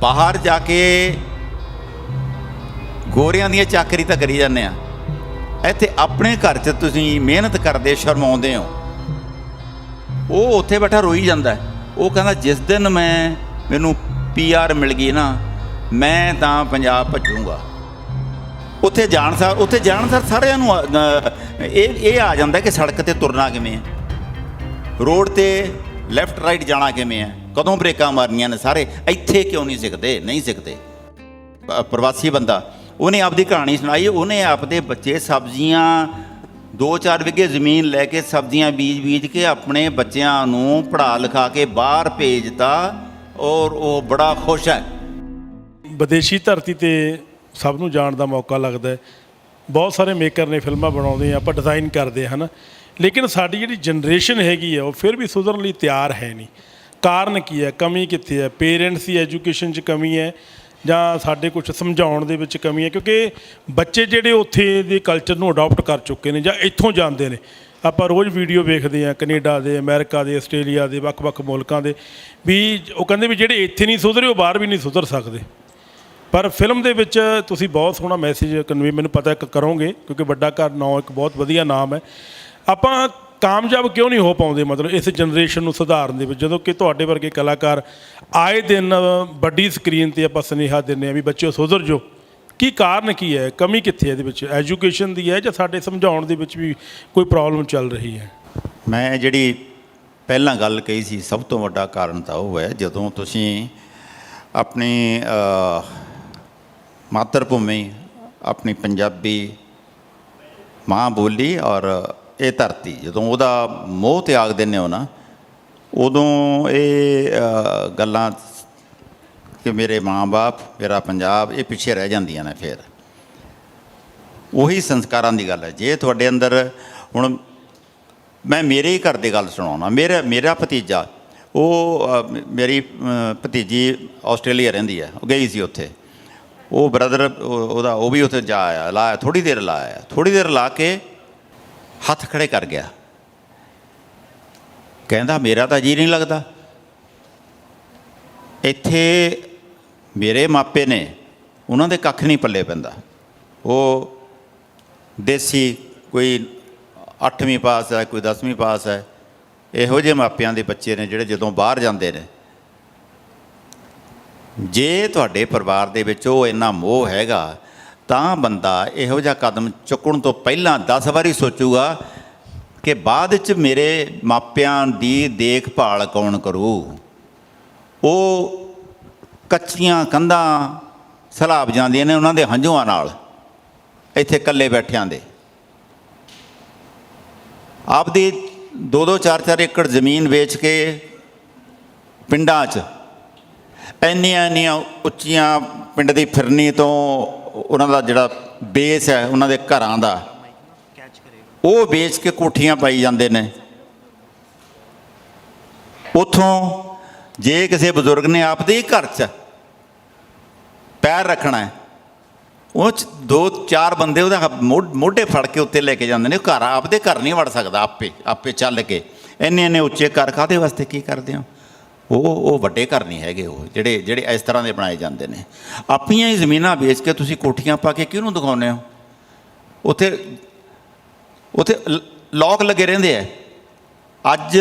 ਬਾਹਰ ਜਾ ਕੇ ਗੋਰਿਆਂ ਦੀਆਂ ਚਾਕਰੀ ਤਾਂ ਕਰੀ ਜਾਂਦੇ ਆ। ਇੱਥੇ ਆਪਣੇ ਘਰ 'ਚ ਤੁਸੀਂ ਮਿਹਨਤ ਕਰਦੇ, ਸ਼ਰਮਾਉਂਦੇ ਹੋ। ਉਹ ਉੱਥੇ ਬੈਠਾ ਰੋਈ ਜਾਂਦਾ ਉਹ ਕਹਿੰਦਾ, ਜਿਸ ਦਿਨ ਮੈਂ, ਮੈਨੂੰ ਪੀਆਰ ਮਿਲ ਗਈ ਨਾ, ਮੈਂ ਤਾਂ ਪੰਜਾਬ ਭੱਜੂਗਾ। ਉੱਥੇ ਜਾਣ ਸਰ ਉੱਥੇ ਜਾਣ ਸਰ ਸਾਰਿਆਂ ਨੂੰ ਇਹ ਇਹ ਆ ਜਾਂਦਾ ਕਿ ਸੜਕ ਤੇ ਤੁਰਨਾ ਕਿਵੇਂ ਹੈ। ਰੋਡ ਤੇ ਲੈਫਟ ਰਾਈਟ ਜਾਣਾ ਕਿਵੇਂ ਹੈ। ਕਦੋਂ ਬ੍ਰੇਕਾਂ ਮਾਰਨੀਆਂ ਨੇ ਸਾਰੇ? ਇੱਥੇ ਕਿਉਂ ਨਹੀਂ ਸਿੱਖਦੇ? ਨਹੀਂ ਸਿੱਖਦੇ। ਪ੍ਰਵਾਸੀ ਬੰਦਾ, ਉਹਨੇ ਆਪਦੀ ਕਹਾਣੀ ਸੁਣਾਈ, ਉਹਨੇ ਆਪਦੇ ਬੱਚੇ ਸਬਜ਼ੀਆਂ 2-4 ਵਿਗੇ ਜ਼ਮੀਨ ਲੈ ਕੇ ਸਬਜ਼ੀਆਂ ਬੀਜ-ਬੀਜ ਕੇ ਆਪਣੇ ਬੱਚਿਆਂ ਨੂੰ ਪੜ੍ਹਾ ਲਿਖਾ ਕੇ ਬਾਹਰ ਭੇਜਤਾ ਔਰ ਉਹ ਬੜਾ ਖੁਸ਼ ਹੈ। ਵਿਦੇਸ਼ੀ ਧਰਤੀ ਤੇ ਸਭ ਨੂੰ ਜਾਣ ਦਾ ਮੌਕਾ ਲੱਗਦਾ ਹੈ। ਬਹੁਤ ਸਾਰੇ ਮੇਕਰ ਨੇ ਫਿਲਮਾਂ ਬਣਾਉਂਦੇ ਆ, ਆਪਾਂ ਡਿਜ਼ਾਈਨ ਕਰਦੇ ਹਨ। ਲੇਕਿਨ ਸਾਡੀ ਜਿਹੜੀ ਜਨਰੇਸ਼ਨ ਹੈਗੀ ਆ, ਉਹ ਫਿਰ ਵੀ ਸੁਧਰਨ ਲਈ ਤਿਆਰ ਹੈ ਨਹੀਂ। ਕਾਰਨ ਕੀ ਹੈ? ਕਮੀ ਕਿੱਥੇ ਹੈ? ਪੇਰੈਂਟਸ ਦੀ ਐਜੂਕੇਸ਼ਨ 'ਚ ਕਮੀ ਹੈ ਜਾਂ ਸਾਡੇ ਕੁਝ ਸਮਝਾਉਣ ਦੇ ਵਿੱਚ ਕਮੀ ਹੈ? ਕਿਉਂਕਿ ਬੱਚੇ ਜਿਹੜੇ ਉੱਥੇ ਦੇ ਕਲਚਰ ਨੂੰ ਅਡਾਪਟ ਕਰ ਚੁੱਕੇ ਨੇ ਜਾਂ ਇੱਥੋਂ ਜਾਂਦੇ ਨੇ, ਆਪਾਂ ਰੋਜ਼ ਵੀਡੀਓ ਵੇਖਦੇ ਆ ਕੈਨੇਡਾ ਦੇ, ਅਮਰੀਕਾ ਦੇ, ਆਸਟ੍ਰੇਲੀਆ ਦੇ, ਵੱਖ-ਵੱਖ ਮੁਲਕਾਂ ਦੇ ਵੀ ਉਹ ਕਹਿੰਦੇ ਵੀ ਜਿਹੜੇ ਇੱਥੇ ਨਹੀਂ ਸੁਧਰੇ, ਉਹ ਬਾਹਰ ਵੀ ਨਹੀਂ ਸੁਧਰ ਸਕਦੇ। ਪਰ ਫਿਲਮ ਦੇ ਵਿੱਚ ਤੁਸੀਂ ਬਹੁਤ ਸੋਹਣਾ ਮੈਸੇਜ ਕਨਵੇ ਮੈਨੂੰ ਪਤਾ ਇੱਕ ਕਰੋਗੇ ਕਿਉਂਕਿ ਵੱਡਾ ਘਰ ਨਾਂ ਇੱਕ ਬਹੁਤ ਵਧੀਆ ਨਾਮ ਹੈ। ਆਪਾਂ ਕਾਮਯਾਬ ਕਿਉਂ ਨਹੀਂ ਹੋ ਪਾਉਂਦੇ? ਮਤਲਬ ਇਸ ਜਨਰੇਸ਼ਨ ਨੂੰ ਸੁਧਾਰਨ ਦੇ ਵਿੱਚ। ਜਦੋਂ ਕਿ ਤੁਹਾਡੇ ਵਰਗੇ ਕਲਾਕਾਰ ਆਏ ਦਿਨ ਵੱਡੀ ਸਕਰੀਨ ਤੇ ਆਪਾਂ ਸੁਨੇਹਾ ਦਿੰਦੇ ਆ ਵੀ ਬੱਚਿਓ ਸੁਧਰ ਜੋ ਕੀ ਕਾਰਨ ਕੀ ਹੈ? ਕਮੀ ਕਿੱਥੇ ਹੈ ਇਹਦੇ ਵਿੱਚ? ਐਜੂਕੇਸ਼ਨ ਦੀ ਹੈ ਜਾਂ ਸਾਡੇ ਸਮਝਾਉਣ ਦੇ ਵਿੱਚ ਵੀ ਕੋਈ ਪ੍ਰੋਬਲਮ ਚੱਲ ਰਹੀ ਹੈ? ਮੈਂ ਜਿਹੜੀ ਪਹਿਲਾਂ ਗੱਲ ਕਹੀ ਸੀ, ਸਭ ਤੋਂ ਵੱਡਾ ਕਾਰਨ ਤਾਂ ਉਹ ਹੈ, ਜਦੋਂ ਤੁਸੀਂ ਆਪਣੀ ਮਾਤਰ ਭੂਮੀ, ਆਪਣੀ ਪੰਜਾਬੀ ਮਾਂ ਬੋਲੀ ਔਰ ਇਹ ਧਰਤੀ, ਜਦੋਂ ਉਹਦਾ ਮੋਹ ਤਿਆਗ ਦਿੰਦੇ ਹੋ ਨਾ, ਉਦੋਂ ਇਹ ਗੱਲਾਂ ਕਿ ਮੇਰੇ ਮਾਂ-ਬਾਪ, ਮੇਰਾ ਪੰਜਾਬ, ਇਹ ਪਿੱਛੇ ਰਹਿ ਜਾਂਦੀਆਂ ਨੇ ਫਿਰ। ਉਹੀ ਸੰਸਕਾਰਾਂ ਦੀ ਗੱਲ ਹੈ। ਜੇ ਤੁਹਾਡੇ ਅੰਦਰ ਹੁਣ ਮੈਂ ਮੇਰੇ ਹੀ ਘਰ ਦੀ ਗੱਲ ਸੁਣਾਉਣਾ। ਮੇਰਾ ਮੇਰਾ ਭਤੀਜਾ, ਉਹ ਮੇਰੀ ਭਤੀਜੀ ਆਸਟ੍ਰੇਲੀਆ ਰਹਿੰਦੀ ਹੈ। ਉਹ ਗਈ ਸੀ ਉੱਥੇ। ਉਹ ਬ੍ਰਦਰ ਉਹਦਾ, ਉਹ ਵੀ ਉੱਥੇ ਜਾ ਆਇਆ, ਲਾਇਆ ਥੋੜੀ ਦੇਰ ਲਾਇਆ। ਥੋੜੀ ਦੇਰ ਲਾ ਕੇ ਹੱਥ ਖੜੇ ਕਰ ਗਿਆ। ਕਹਿੰਦਾ, ਮੇਰਾ ਤਾਂ ਜੀ ਨਹੀਂ ਲੱਗਦਾ। ਇੱਥੇ ਮੇਰੇ ਮਾਪੇ ਨੇ ਉਹਨਾਂ ਦੇ ਕੱਖ ਨਹੀਂ ਪੱਲੇ ਪੈਂਦਾ। ਉਹ ਦੇਸੀ ਕੋਈ 8ਵੀਂ ਪਾਸ ਹੈ, ਕੋਈ 10ਵੀਂ ਪਾਸ ਹੈ, ਇਹੋ ਜਿਹੇ ਮਾਪਿਆਂ ਦੇ ਬੱਚੇ ਨੇ ਜਿਹੜੇ ਜਦੋਂ ਬਾਹਰ ਜਾਂਦੇ ਨੇ। ਜੇ ਤੁਹਾਡੇ ਪਰਿਵਾਰ ਦੇ ਵਿੱਚ ਉਹ ਇੰਨਾ ਮੋਹ ਹੈਗਾ ਤਾਂ ਬੰਦਾ ਇਹੋ ਜਿਹਾ ਕਦਮ ਚੁੱਕਣ ਤੋਂ ਪਹਿਲਾਂ 10 ਵਾਰੀ ਸੋਚੂਗਾ ਕਿ ਬਾਅਦ ਵਿੱਚ ਮੇਰੇ ਮਾਪਿਆਂ ਦੀ ਦੇਖਭਾਲ ਕੌਣ ਕਰੂ? ਉਹ ਕੱਚੀਆਂ ਕੰਧਾਂ ਸਲਾਬ ਜਾਂਦੀਆਂ ਨੇ ਉਹਨਾਂ ਦੇ ਹੰਝੂਆਂ ਨਾਲ, ਇੱਥੇ ਇਕੱਲੇ ਬੈਠਿਆਂ ਦੇ। ਆਪਦੀ 2-2 4-4 ਏਕੜ ਜ਼ਮੀਨ ਵੇਚ ਕੇ ਪਿੰਡਾਂ 'ਚ, ਇੰਨੀਆਂ ਇੰਨੀਆਂ ਉੱਚੀਆਂ ਪਿੰਡ ਦੀ ਫਿਰਨੀ ਤੋਂ ਉਹਨਾਂ ਦਾ ਜਿਹੜਾ ਬੇਸ ਹੈ, ਉਹਨਾਂ ਦੇ ਘਰਾਂ ਦਾ, ਉਹ ਵੇਚ ਕੇ ਕੋਠੀਆਂ ਪਾਈ ਜਾਂਦੇ ਨੇ। ਉਥੋਂ ਜੇ ਕਿਸੇ ਬਜ਼ੁਰਗ ਨੇ ਆਪਦੇ ਹੀ ਘਰ 'ਚ ਪੈਰ ਰੱਖਣਾ ਹੈ, ਉਹ ਦੋ ਚਾਰ ਬੰਦੇ ਉਹਦਾ ਹ- ਮੋ- ਮੋਢੇ ਫੜ ਕੇ ਉੱਤੇ ਲੈ ਕੇ ਜਾਂਦੇ ਨੇ। ਉਹ ਘਰ ਆਪਦੇ ਘਰ ਨਹੀਂ ਵੜ ਸਕਦਾ ਆਪੇ ਆਪੇ ਚੱਲ ਕੇ। ਇੰਨੇ ਇੰਨੇ ਉੱਚੇ ਘਰ ਕਾਦੇ ਵਾਸਤੇ ਕੀ ਕਰਦੇ ਹੋ? ਉਹ ਉਹ ਵੱਡੇ ਘਰ ਨਹੀਂ ਹੈਗੇ ਉਹ, ਜਿਹੜੇ ਜਿਹੜੇ ਇਸ ਤਰ੍ਹਾਂ ਦੇ ਬਣਾਏ ਜਾਂਦੇ ਨੇ। ਆਪਣੀਆਂ ਹੀ ਜ਼ਮੀਨਾਂ ਵੇਚ ਕੇ ਤੁਸੀਂ ਕੋਠੀਆਂ ਪਾ ਕੇ ਕਿਹਨੂੰ ਦਿਖਾਉਂਦੇ ਹੋ? ਉੱਥੇ ਉੱਥੇ ਲ- ਲੋਕ ਲੱਗੇ ਰਹਿੰਦੇ ਆ। ਅੱਜ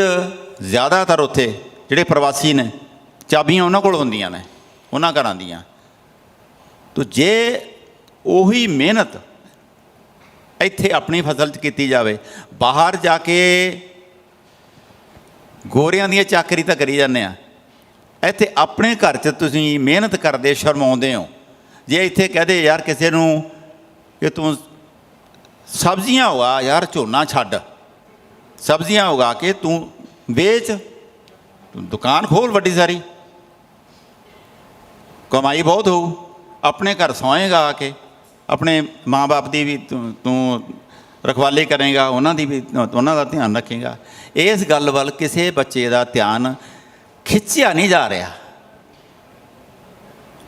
ਜ਼ਿਆਦਾਤਰ ਉੱਥੇ ਜਿਹੜੇ ਪ੍ਰਵਾਸੀ ਨੇ, ਚਾਬੀਆਂ ਉਹਨਾਂ ਕੋਲ ਹੁੰਦੀਆਂ ਨੇ, ਉਹਨਾਂ ਘਰਾਂ ਦੀਆਂ। ਤੋ ਜੇ ਉਹੀ ਮਿਹਨਤ ਇੱਥੇ ਆਪਣੀ ਫਸਲ 'ਚ ਕੀਤੀ ਜਾਵੇ, ਬਾਹਰ ਜਾ ਕੇ ਗੋਰਿਆਂ ਦੀਆਂ ਚਾਕਰੀ ਤਾਂ ਕਰੀ ਜਾਂਦੇ ਆ। ਇੱਥੇ ਆਪਣੇ ਘਰ 'ਚ ਤੁਸੀਂ ਮਿਹਨਤ ਕਰਦੇ, ਸ਼ਰਮਾਉਂਦੇ ਹੋ। ਜੇ ਇੱਥੇ ਕਹਦੇ, ਯਾਰ, ਕਿਸੇ ਨੂੰ ਕਿ ਤੂੰ ਸਬਜ਼ੀਆਂ ਉਗਾ, ਯਾਰ, ਝੋਨਾ ਛੱਡ। ਸਬਜ਼ੀਆਂ ਉਗਾ ਕੇ ਤੂੰ ਵੇਚ। ਤੂੰ ਦੁਕਾਨ ਖੋਲ ਵੱਡੀ ਸਾਰੀ। ਕਮਾਈ ਬਹੁਤ ਹੋਊ। ਆਪਣੇ ਘਰ ਸੋਏਗਾ ਆ ਕੇ। ਆਪਣੇ ਮਾਂ-ਬਾਪ ਦੀ ਵੀ ਤੂੰ ਤੂੰ ਰਖਵਾਲੀ ਕਰੇਗਾ ਉਹਨਾਂ ਦੀ ਵੀ ਉਹਨਾਂ ਦਾ ਧਿਆਨ ਰੱਖੇਗਾ। ਇਸ ਗੱਲ ਵੱਲ ਕਿਸੇ ਬੱਚੇ ਦਾ ਧਿਆਨ ਖਿੱਚਿਆ ਨਹੀਂ ਜਾ ਰਿਹਾ।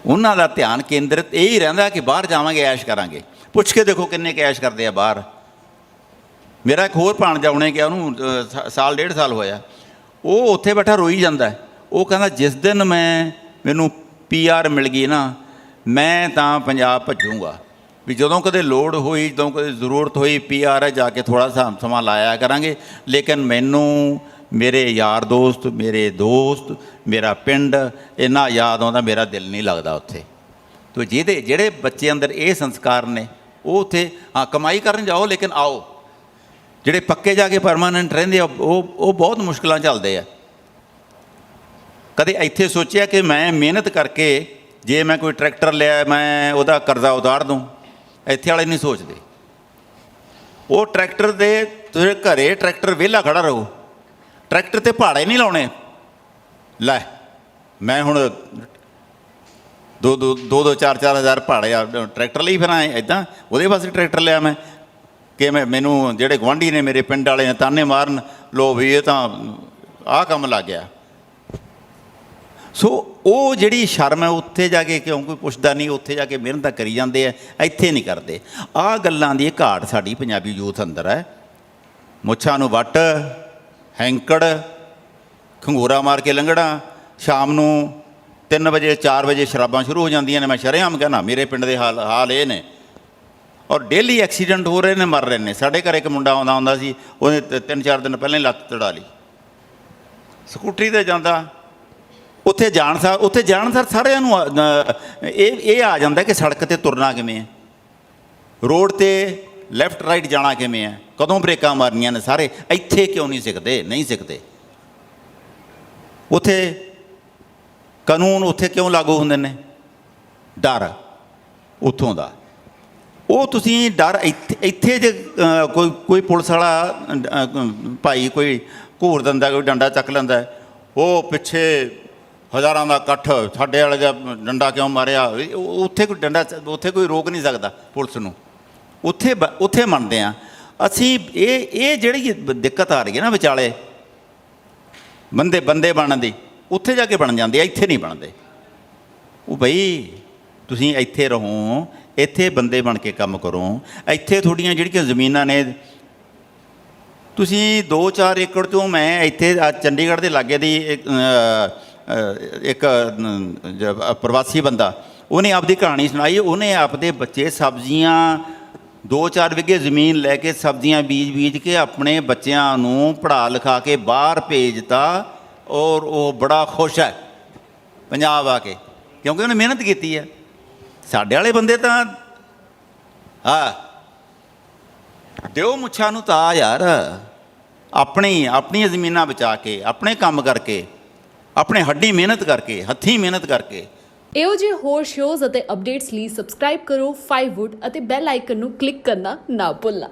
ਉਹਨਾਂ ਦਾ ਧਿਆਨ ਕੇਂਦਰਿਤ ਇਹ ਹੀ ਰਹਿੰਦਾ ਕਿ ਬਾਹਰ ਜਾਵਾਂਗੇ ਐਸ਼ ਕਰਾਂਗੇ। ਪੁੱਛ ਕੇ ਦੇਖੋ ਕਿੰਨੇ ਕੁ ਐਸ਼ ਕਰਦੇ ਆ ਬਾਹਰ। ਮੇਰਾ ਇੱਕ ਹੋਰ ਭਾਣ ਉਹਨੇ ਕਿਹਾ ਉਹਨੂੰ ਅ, ਸਾਲ ਡੇਢ ਸਾਲ ਹੋਇਆ। ਉਹ ਉੱਥੇ ਬੈਠਾ ਰੋਈ ਜਾਂਦਾ ਉਹ ਕਹਿੰਦਾ ਜਿਸ ਦਿਨ ਮੈਂ ਮੈਨੂੰ ਪੀਆਰ ਮਿਲ ਗਈ ਨਾ ਮੈਂ ਤਾਂ ਪੰਜਾਬ ਭੱਜੂਗਾ। ਵੀ ਜਦੋਂ ਕਦੇ ਲੋੜ ਹੋਈ, ਜਦੋਂ ਕਦੇ ਜ਼ਰੂਰਤ ਹੋਈ ਪੀਆਰ ਜਾ ਕੇ ਥੋੜਾ ਸਾ ਸਮਾਂ ਲਾਇਆ ਕਰਾਂਗੇ। ਲੇਕਿਨ ਮੈਨੂੰ, ਮੇਰੇ ਯਾਰ ਦੋਸਤ, ਮੇਰੇ ਦੋਸਤ, ਮੇਰਾ ਪਿੰਡ, ਇੰਨਾ ਯਾਦ ਆਉਂਦਾ, ਮੇਰਾ ਦਿਲ ਨਹੀਂ ਲੱਗਦਾ ਉੱਥੇ। ਤੋ ਜਿਹਦੇ, ਜਿਹੜੇ ਬੱਚੇ ਅੰਦਰ ਇਹ ਸੰਸਕਾਰ ਨੇ, ਉਹ ਉੱਥੇ, ਹਾਂ, ਕਮਾਈ ਕਰਨ ਜਾਓ, ਲੇਕਿਨ ਆਓ। ਜਿਹੜੇ ਪੱਕੇ ਜਾ ਕੇ ਪਰਮਾਨੈਂਟ ਰਹਿੰਦੇ ਆ, ਉਹ ਉਹ ਬਹੁਤ ਮੁਸ਼ਕਲਾਂ ਚੱਲਦੇ ਆ। ਕਦੇ ਇੱਥੇ ਸੋਚਿਆ ਕਿ ਮੈਂ ਮਿਹਨਤ ਕਰਕੇ, ਜੇ ਮੈਂ ਕੋਈ ਟਰੈਕਟਰ ਲਿਆ, ਮੈਂ ਉਹਦਾ ਕਰਜ਼ਾ ਉਤਾਰ ਦੂੰ। ਇੱਥੇ ਵਾਲੇ ਨਹੀਂ ਸੋਚਦੇ। ਉਹ ਟਰੈਕਟਰ ਦੇ ਤੁਸੀਂ ਘਰੇ ਟਰੈਕਟਰ ਵਿਹਲਾ ਖੜਾ ਰਹੋ। ਟਰੈਕਟਰ ਤੇ ਭਾੜੇ ਨਹੀਂ ਲਾਉਣੇ। ਲੈ, ਮੈਂ ਹੁਣ ਦੋ ਦੋ ਦੋ ਦੋ, ਚਾਰ ਚਾਰ ਹਜ਼ਾਰ ਭਾੜੇ ਆ, ਟਰੈਕਟਰ ਲਈ ਫਿਰ ਆਏ ਇਦਾਂ ਉਹਦੇ ਵਾਸਤੇ ਟਰੈਕਟਰ ਲਿਆ ਮੈਂ। ਕਿ ਮੈਂ, ਮੈਨੂੰ ਜਿਹੜੇ ਗਵਾਂਢੀ ਨੇ ਮੇਰੇ ਪਿੰਡ ਵਾਲੇ ਨੇ ਤਾਨੇ ਮਾਰਨ ਲੋ ਵੀ ਇਹ ਤਾਂ ਆਹ ਕੰਮ ਲੱਗ ਗਿਆ। ਸੋ ਉਹ ਜਿਹੜੀ ਸ਼ਰਮ ਹੈ, ਉੱਥੇ ਜਾ ਕੇ ਕਿਉਂ ਕੋਈ ਪੁੱਛਦਾ ਨਹੀਂ, ਉੱਥੇ ਜਾ ਕੇ ਮਿਹਨਤਾਂ ਕਰੀ ਜਾਂਦੇ ਆ, ਇੱਥੇ ਨਹੀਂ ਕਰਦੇ। ਆਹ ਗੱਲਾਂ ਦੀ ਘਾਟ ਸਾਡੀ ਪੰਜਾਬੀ ਯੂਥ ਅੰਦਰ ਹੈ। ਮੁੱਛਾਂ ਨੂੰ ਵੱਟ, ਹੈਂਕੜ, ਖੰਗੂਰਾ ਮਾਰ ਕੇ ਲੰਘਣਾ, ਸ਼ਾਮ ਨੂੰ 3 ਵਜੇ 4 ਵਜੇ ਸ਼ਰਾਬਾਂ ਸ਼ੁਰੂ ਹੋ ਜਾਂਦੀਆਂ ਨੇ, ਮੈਂ ਸ਼ਰੇਆਮ ਕਹਿੰਦਾ, ਮੇਰੇ ਪਿੰਡ ਦੇ ਹਾਲ ਹਾਲ ਇਹ ਨੇ। ਔਰ ਡੇਲੀ ਐਕਸੀਡੈਂਟ ਹੋ ਰਹੇ ਨੇ, ਮਰ ਰਹੇ ਨੇ। ਸਾਡੇ ਘਰ ਇੱਕ ਮੁੰਡਾ ਆਉਂਦਾ ਹੁੰਦਾ ਸੀ, ਉਹਨੇ ਤ- ਤਿੰਨ ਚਾਰ ਦਿਨ ਪਹਿਲਾਂ ਹੀ ਲੱਤ ਤੜਾ ਲਈ। ਸਕੂਟਰੀ ਤੇ ਜਾਂਦਾ ਉੱਥੇ ਜਾਣ ਸਾਰ ਉੱਥੇ ਜਾਣ ਸਰ ਸਾਰਿਆਂ ਨੂੰ ਆ- ਇਹ ਇਹ ਆ ਜਾਂਦਾ ਕਿ ਸੜਕ ਤੇ ਤੁਰਨਾ ਕਿਵੇਂ ਹੈ? ਰੋਡ ਤੇ ਲੈਫਟ ਰਾਈਟ ਜਾਣਾ ਕਿਵੇਂ ਹੈ? ਕਦੋਂ ਬ੍ਰੇਕਾਂ ਮਾਰਨੀਆਂ ਨੇ ਸਾਰੇ? ਇੱਥੇ ਕਿਉਂ ਨਹੀਂ ਸਿੱਖਦੇ? ਨਹੀਂ ਸਿੱਖਦੇ। ਉੱਥੇ ਕਾਨੂੰਨ ਉੱਥੇ ਕਿਉਂ ਲਾਗੂ ਹੁੰਦੇ ਨੇ? ਡਰ ਉੱਥੋਂ ਦਾ। ਉਹ ਤੁਸੀਂ ਡਰ ਇੱਥੇ ਇੱਥੇ ਜੇ ਕੋਈ ਕੋਈ ਪੁਲਿਸ ਵਾਲਾ ਭਾਈ ਕੋਈ ਘੂਰ ਦਿੰਦਾ, ਕੋਈ ਡੰਡਾ ਚੱਕ ਲੈਂਦਾ, ਉਹ ਪਿੱਛੇ ਹਜ਼ਾਰਾਂ ਦਾ ਇਕੱਠ ਸਾਡੇ ਵਾਲੇ ਦਾ ਡੰਡਾ ਕਿਉਂ ਮਾਰਿਆ? ਉਹ- ਉੱਥੇ ਕੋਈ ਡੰਡਾ ਉੱਥੇ ਕੋਈ ਰੋਕ ਨਹੀਂ ਸਕਦਾ ਪੁਲਿਸ ਨੂੰ। ਉੱਥੇ ਬ- ਉੱਥੇ ਮੰਨਦੇ ਆ। ਅਸੀਂ ਇਹ ਇਹ ਜਿਹੜੀ ਦਿੱਕਤ ਆ ਰਹੀ ਹੈ ਨਾ ਵਿਚਾਲੇ ਬੰਦੇ ਬੰਦੇ ਬਣਨ ਦੀ ਉੱਥੇ ਜਾ ਕੇ ਬਣ ਜਾਂਦੇ ਆ ਇੱਥੇ ਨਹੀਂ ਬਣਦੇ। ਉਹ ਬਈ ਤੁਸੀਂ ਇੱਥੇ ਰਹੋ ਇੱਥੇ ਬੰਦੇ ਬਣ ਕੇ ਕੰਮ ਕਰੋ ਇੱਥੇ ਤੁਹਾਡੀਆਂ ਜਿਹੜੀਆਂ ਜ਼ਮੀਨਾਂ ਨੇ ਤੁਸੀਂ 2-4 ਏਕੜ ਤੋਂ ਮੈਂ ਇੱਥੇ ਆਹ ਚੰਡੀਗੜ੍ਹ ਦੇ ਲਾਗੇ ਦੀ ਇੱਕ, ਅ, ਇੱਕ ਪ੍ਰਵਾਸੀ ਬੰਦਾ, ਉਹਨੇ ਆਪਦੀ ਕਹਾਣੀ ਸੁਣਾਈ, ਉਹਨੇ ਆਪਦੇ ਬੱਚੇ ਸਬਜ਼ੀਆਂ 2-4 ਵਿਗੇ ਜ਼ਮੀਨ ਲੈ ਕੇ ਸਬਜ਼ੀਆਂ ਬੀਜ ਬੀਜ ਕੇ ਆਪਣੇ ਬੱਚਿਆਂ ਨੂੰ ਪੜ੍ਹਾ ਲਿਖਾ ਕੇ ਬਾਹਰ ਭੇਜਤਾ, ਔਰ ਉਹ ਬੜਾ ਖੁਸ਼ ਹੈ, ਪੰਜਾਬ ਆ ਕੇ, ਕਿਉਂਕਿ ਉਹਨੇ ਮਿਹਨਤ ਕੀਤੀ ਹੈ। ਸਾਡੇ ਵਾਲੇ ਬੰਦੇ ਤਾਂ, ਹਾਂ, ਦਿਓ ਮੁੱਛਾਂ ਨੂੰ ਤਾਂ ਯਾਰ, ਆਪਣੀ, ਆਪਣੀਆਂ ਜ਼ਮੀਨਾਂ ਬਚਾ ਕੇ, ਆਪਣੇ ਕੰਮ ਕਰਕੇ ਆਪਣੇ ਹੱਡੀ ਮਿਹਨਤ ਕਰਕੇ, ਹੱਥੀਂ ਮਿਹਨਤ ਕਰਕੇ। ਇਹੋ ਜਿਹੇ ਹੋਰ ਸ਼ੋਜ਼ ਅਤੇ ਅਪਡੇਟਸ ਲਈ ਸਬਸਕ੍ਰਾਈਬ ਕਰੋ 5wood ਅਤੇ ਬੈਲ ਆਈਕਨ ਨੂੰ ਕਲਿੱਕ ਕਰਨਾ ਨਾ ਭੁੱਲਣਾ।